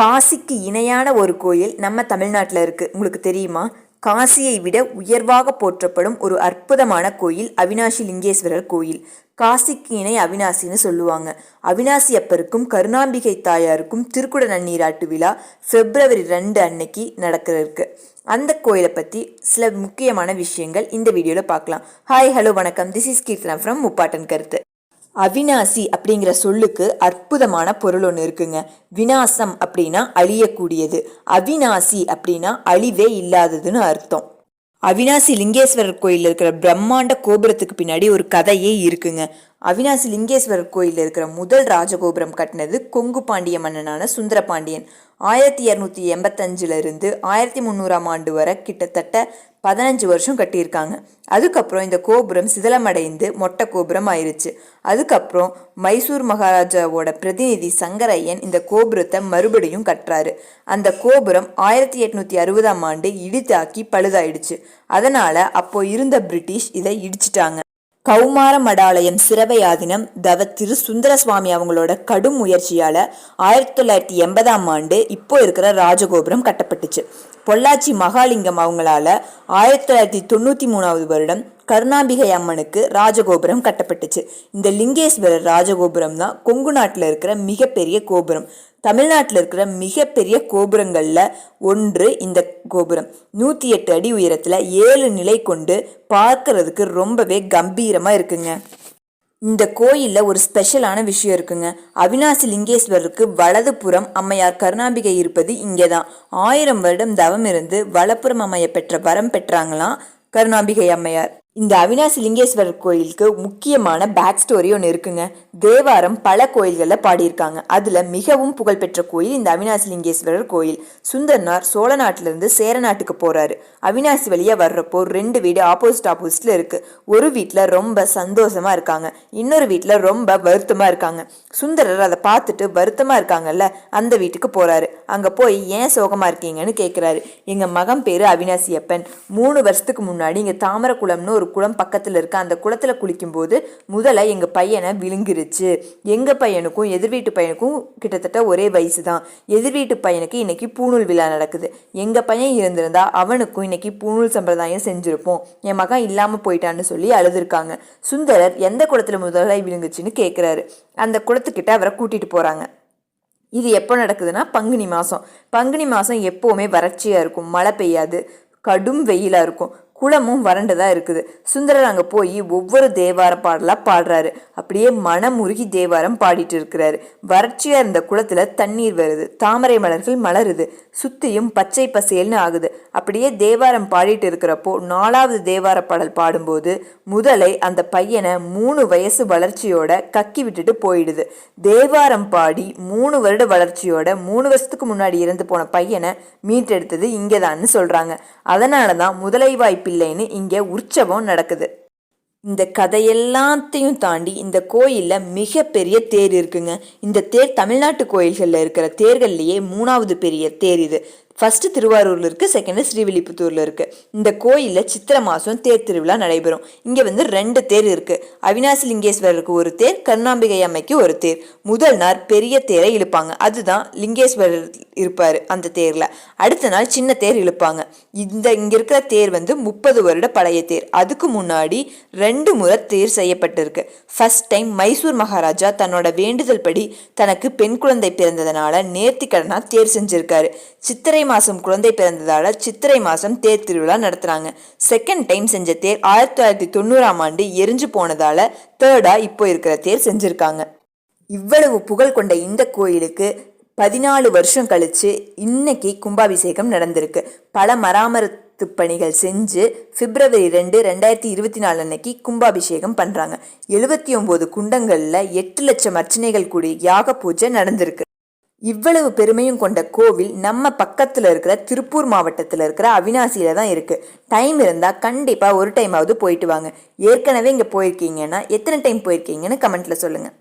காசிக்கு இணையான ஒரு கோயில் நம்ம தமிழ்நாட்டில் இருக்குது உங்களுக்கு தெரியுமா? காசியை விட உயர்வாக போற்றப்படும் ஒரு அற்புதமான கோயில் அவினாஷி லிங்கேஸ்வரர் கோயில். காசிக்கு இணை அவினாசின்னு சொல்லுவாங்க. அவினாசி அப்பருக்கும் கருணாம்பிகை தாயாருக்கும் திருக்குட நன்னீராட்டு விழா பிப்ரவரி ரெண்டு அன்னைக்கு நடக்கிறதுக்கு. அந்த கோயிலை பற்றி சில முக்கியமான விஷயங்கள் இந்த வீடியோவில் பார்க்கலாம். ஹாய் ஹலோ வணக்கம். திஸ் இஸ் கீர்த்தனா ஃப்ரம் முப்பாட்டன் கருத்து அவினாசி அப்படிங்கிற சொல்லுக்கு அற்புதமான பொருள் ஒன்று இருக்குங்க. வினாசம் அப்படின்னா அழியக்கூடியது. அவினாசி அப்படின்னா அழிவே இல்லாததுன்னு அர்த்தம். அவினாசி லிங்கேஸ்வரர் கோயிலில் இருக்கிற பிரம்மாண்ட கோபுரத்துக்கு பின்னாடி ஒரு கதையே இருக்குங்க. அவினாசி லிங்கேஸ்வரர் கோயிலில் இருக்கிற முதல் ராஜகோபுரம் கட்டினது கொங்கு பாண்டிய மன்னனான சுந்தரபாண்டியன். ஆயிரத்தி இரநூத்தி எண்பத்தஞ்சிலிருந்து ஆயிரத்தி முந்நூறாம் ஆண்டு வரை கிட்டத்தட்ட பதினஞ்சு வருஷம் கட்டியிருக்காங்க. அதுக்கப்புறம் இந்த கோபுரம் சிதலமடைந்து மொட்டை கோபுரம் ஆயிருச்சு. அதுக்கப்புறம் மைசூர் மகாராஜாவோட பிரதிநிதி சங்கரையன் இந்த கோபுரத்தை மறுபடியும் கட்டுறாரு. அந்த கோபுரம் ஆயிரத்தி எட்நூத்தி அறுபதாம் ஆண்டு இடித்தாக்கி பழுதாயிடுச்சு. அதனால அப்போ இருந்த பிரிட்டிஷ் இதை இடிச்சிட்டாங்க. கௌமார மடாலயம் சிரவையாதினம் தவ திரு சுந்தரசுவாமி அவங்களோட கடும் முயற்சியால ஆயிரத்தி தொள்ளாயிரத்தி எண்பதாம் ஆண்டு இப்போ இருக்கிற ராஜகோபுரம் கட்டப்பட்டுச்சு. பொள்ளாச்சி மகாலிங்கம் அவங்களால ஆயிரத்தி தொள்ளாயிரத்தி தொண்ணூற்றி மூணாவது வருடம் கருணாம்பிகை அம்மனுக்கு ராஜகோபுரம் கட்டப்பட்டுச்சு. இந்த லிங்கேஸ்வரர் ராஜகோபுரம் தான் கொங்கு நாட்டில் இருக்கிற மிகப்பெரிய கோபுரம். தமிழ்நாட்டில் இருக்கிற மிகப்பெரிய கோபுரங்களில் ஒன்று இந்த கோபுரம். நூற்றி எட்டு அடி உயரத்தில் ஏழு நிலை கொண்டு பார்க்கறதுக்கு ரொம்பவே கம்பீரமாக இருக்குங்க. இந்த கோயிலில் ஒரு ஸ்பெஷலான விஷயம் இருக்குங்க. அவினாசி லிங்கேஸ்வரருக்கு வலது புறம் அம்மையார் கருணாம்பிகை இருப்பது இங்கே தான் ஆயிரம் வருடம் தவம் இருந்து வலப்புறம் அம்மையை பெற்ற வரம் பெற்றாங்களாம் கருணாம்பிகை அம்மையார். இந்த அவினாசி லிங்கேஸ்வரர் கோயிலுக்கு முக்கியமான பேக் ஸ்டோரி ஒன்று இருக்குங்க. தேவாரம் பல கோயில்களில் பாடியிருக்காங்க. அதில் மிகவும் புகழ்பெற்ற கோயில் இந்த அவினாசி லிங்கேஸ்வரர் கோயில். சுந்தர்னார் சோழ நாட்டிலிருந்து சேர நாட்டுக்கு போகிறாரு அவினாசி வழியாக வர்றப்போ ரெண்டு வீடு ஆப்போசிட் ஆப்போசிட்டில் இருக்குது ஒரு வீட்டில் ரொம்ப சந்தோஷமாக இருக்காங்க. இன்னொரு வீட்டில் ரொம்ப வருத்தமாக இருக்காங்க. சுந்தரர் அதை பார்த்துட்டு வருத்தமாக இருக்காங்கல்ல அந்த வீட்டுக்கு போகிறாரு அங்கே போய் ஏன் சோகமாக இருக்கீங்கன்னு கேட்குறாரு எங்கள் மகன் பேர் அவினாசியப்பன் மூணு வருஷத்துக்கு முன்னாடி இங்கே தாமரக்குளம்னு ஒரு குளம் பக்கத்தில் இருக்க அந்த குளத்தில் குளிக்கும்போது முதலை எங்கள் பையனை விழுங்கிருச்சு. எங்கள் பையனுக்கும் எதிர் வீட்டு பையனுக்கும் கிட்டத்தட்ட ஒரே வயசு தான் எதிர் வீட்டு பையனுக்கு இன்னைக்கு பூணூல் விழா நடக்குது. எங்கள் பையன் இருந்திருந்தா அவனுக்கும் இன்னைக்கு பூணூல் சம்பிரதாயம் செஞ்சுருப்போம். என் மகன் இல்லாமல் போயிட்டான்னு சொல்லி அழுதுருக்காங்க. சுந்தரர் எந்த குளத்தில் முதலை விழுங்குச்சுன்னு கேட்குறாரு அந்த குளத்துக்கிட்ட அவரை கூட்டிகிட்டு போகிறாங்க இது எப்போ நடக்குதுன்னா பங்குனி மாதம் பங்குனி மாதம் எப்போவுமே வறட்சியாக இருக்கும். மழை பெய்யாது. கடும் வெயிலாக இருக்கும். குளமும் வறண்டுதான் இருக்குது. சுந்தரர் அங்கே போய் ஒவ்வொரு தேவார பாடலாக பாடுறாரு. அப்படியே மனமுருகி தேவாரம் பாடிட்டு இருக்கிறாரு. வறட்சியாக இருந்த குளத்தில் தண்ணீர் வருது. தாமரை மலர்கள் மலருது. சுத்தியும் பச்சை பசேல்னு ஆகுது. அப்படியே தேவாரம் பாடிட்டு இருக்கிறப்போ நாலாவது தேவார பாடல் பாடும்போது முதலை அந்த பையனை மூணு வயசு வளர்ச்சியோட கக்கி விட்டுட்டு போயிடுது. தேவாரம் பாடி மூணு வருட வளர்ச்சியோட மூணு வருஷத்துக்கு முன்னாடி இறந்து போன பையனை மீட்டெடுத்தது இங்கே தான் சொல்கிறாங்க அதனால தான் முதலை வாய்ப்பு பிள்ளைன்னு இங்கே உற்சவம் நடக்குது. இந்த கதையெல்லாத்தையும் தாண்டி இந்த கோயிலில் மிகப்பெரிய தேர் இருக்குங்க. இந்த தேர் தமிழ்நாட்டு கோயில்களில் இருக்கிற தேர்கள்லேயே மூணாவது பெரிய தேர் இது. ஃபஸ்ட்டு திருவாரூரில் இருக்குது செகண்டு ஸ்ரீவில்லிபுத்தூரில் இருக்குது இந்த கோயிலில் சித்திரை மாதம் தேர் திருவிழா நடைபெறும். இங்கே வந்து ரெண்டு தேர் இருக்குது அவினாசி லிங்கேஸ்வரருக்கு ஒரு தேர் கருணாம்பிகை அம்மைக்கு ஒரு தேர். முதல் நாள் பெரிய தேரை இழுப்பாங்க. அதுதான் லிங்கேஸ்வரர் இருப்பார் அந்த தேரில். அடுத்த நாள் சின்ன தேர் இழுப்பாங்க. இந்த இங்கே இருக்கிற தேர் வந்து முப்பது வருட பழைய தேர். அதுக்கு முன்னாடி ரெண்டு முறை தேர் செய்யப்பட்டிருக்கு. ஃபர்ஸ்ட் டைம் மைசூர் மகாராஜா தன்னோட வேண்டுதல் படி தனக்கு பெண் குழந்தை பிறந்ததுனால நேர்த்திக்கடனாக தேர் செஞ்சிருக்காரு. சித்திரை மாதம் குழந்தை பிறந்ததால சித்திரை மாதம் தேர் திருவிழா நடத்துகிறாங்க செகண்ட் டைம் செஞ்ச தேர் ஆயிரத்தி தொள்ளாயிரத்தி தொண்ணூறாம் ஆண்டு எரிஞ்சு போனதால் தேர்டாக இப்போ இருக்கிற தேர் செஞ்சுருக்காங்க. இவ்வளவு புகழ் கொண்ட இந்த கோயிலுக்கு பதினாலு வருஷம் கழித்து இன்னைக்கு கும்பாபிஷேகம் நடந்திருக்கு. பல மராமரத்து பணிகள் செஞ்சு பிப்ரவரி ரெண்டு ரெண்டாயிரத்தி இருபத்தி நாலு அன்னைக்கு கும்பாபிஷேகம் பண்ணுறாங்க எழுபத்தி ஒம்பது குண்டங்களில் எட்டு லட்சம் அர்ச்சனைகள் கூடி யாக பூஜை நடந்திருக்கு. இவ்வளவு பெருமையும் கொண்ட கோவில் நம்ம பக்கத்தில் இருக்கிற திருப்பூர் மாவட்டத்தில் இருக்கிற அவினாசியில் தான் இருக்குது டைம் இருந்தால் கண்டிப்பாக ஒரு டைமாவது போயிட்டு வாங்க. ஏற்கனவே இங்கே போயிருக்கீங்கன்னா எத்தனை டைம் போயிருக்கீங்கன்னு கமெண்ட்டில் சொல்லுங்கள்